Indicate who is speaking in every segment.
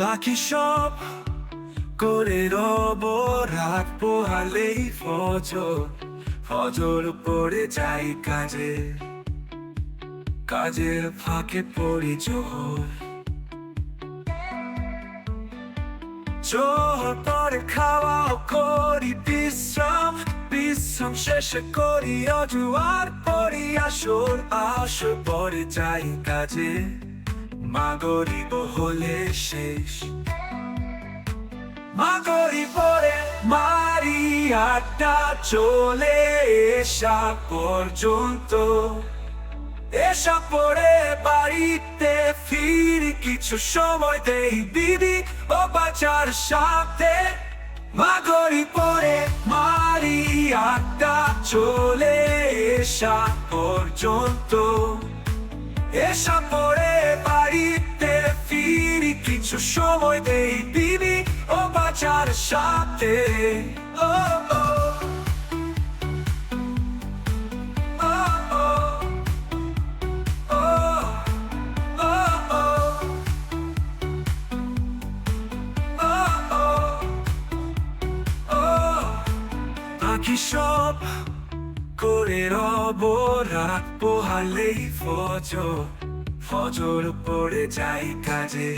Speaker 1: বাকি সব করে রব, রাত পোহালেই ফজর। ফজর পড়ে যাই কাজে, কাজের ফাঁকে পড়ি জোর জোর পরে খাওয়া করি বিশ্রাম শেষে করি অজুয়ার পরি আসর আসর পরে যাই কাজে। মা গরিব হলে শেষ। মা পরে মারি চলে এসা পর্যন্ত। এসা পরে বাড়িতে ফির কিছু সময় দেই, দিদি ও বাজার সাথে। মা পরে চলে এসা পর্যন্ত। এসা পরে বাড়িতে ফিরি, কিছু সময় দেই দিদি ও বাজার সাথে। ও ও করে রব রাত পোহালেই ফজর। ফজর পড়ে যাই কাজে।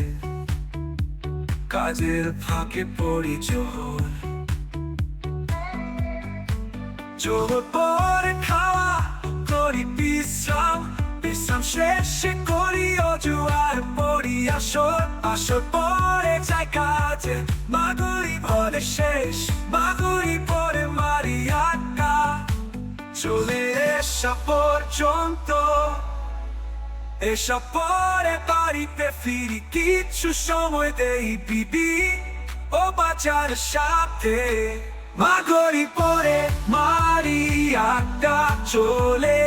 Speaker 1: কাজের ফাঁকে পড়ি জোর জোর পরে খাওয়া করি বিশ্রাম। বিশ্রাম শেষে করি অজুয়ার পড়ি আসর। আসর পরে যাই কাজে। মাগুরি পরে শেষ। মাগুরি পরে মারি আটকা চলে এসা পর্যন্ত। এসব পরে বাড়িতে ফিরি, কিছু সময় দেই বিবি ও বাজার সাথে। মাগরি পরে মারি আড্ডা চলে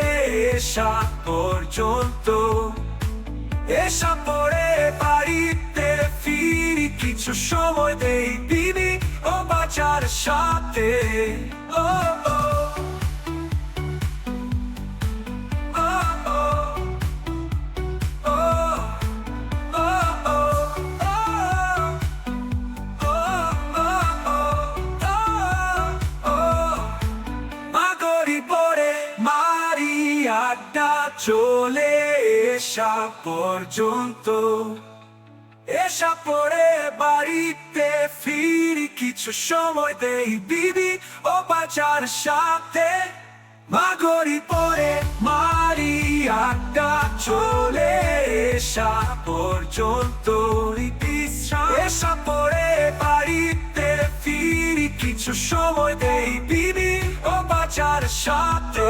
Speaker 1: এসা পর্যন্ত। এসব পরে বাড়িতে ফিরি, কিছু সময় দেই বিবি ও বাজার সাথে। ও চলে এসা পর্যন্ত। এসা পরে বাড়িতে ফিরি কিছু সময় দেই দিদি ও বাজার সাথে। মাগরি পরে মারি আড্ডা চলে এসা পর্যন্ত। এসা পরে বাড়িতে ফিরি কিছু সময় দেই দিদি ও বাজার সাথে।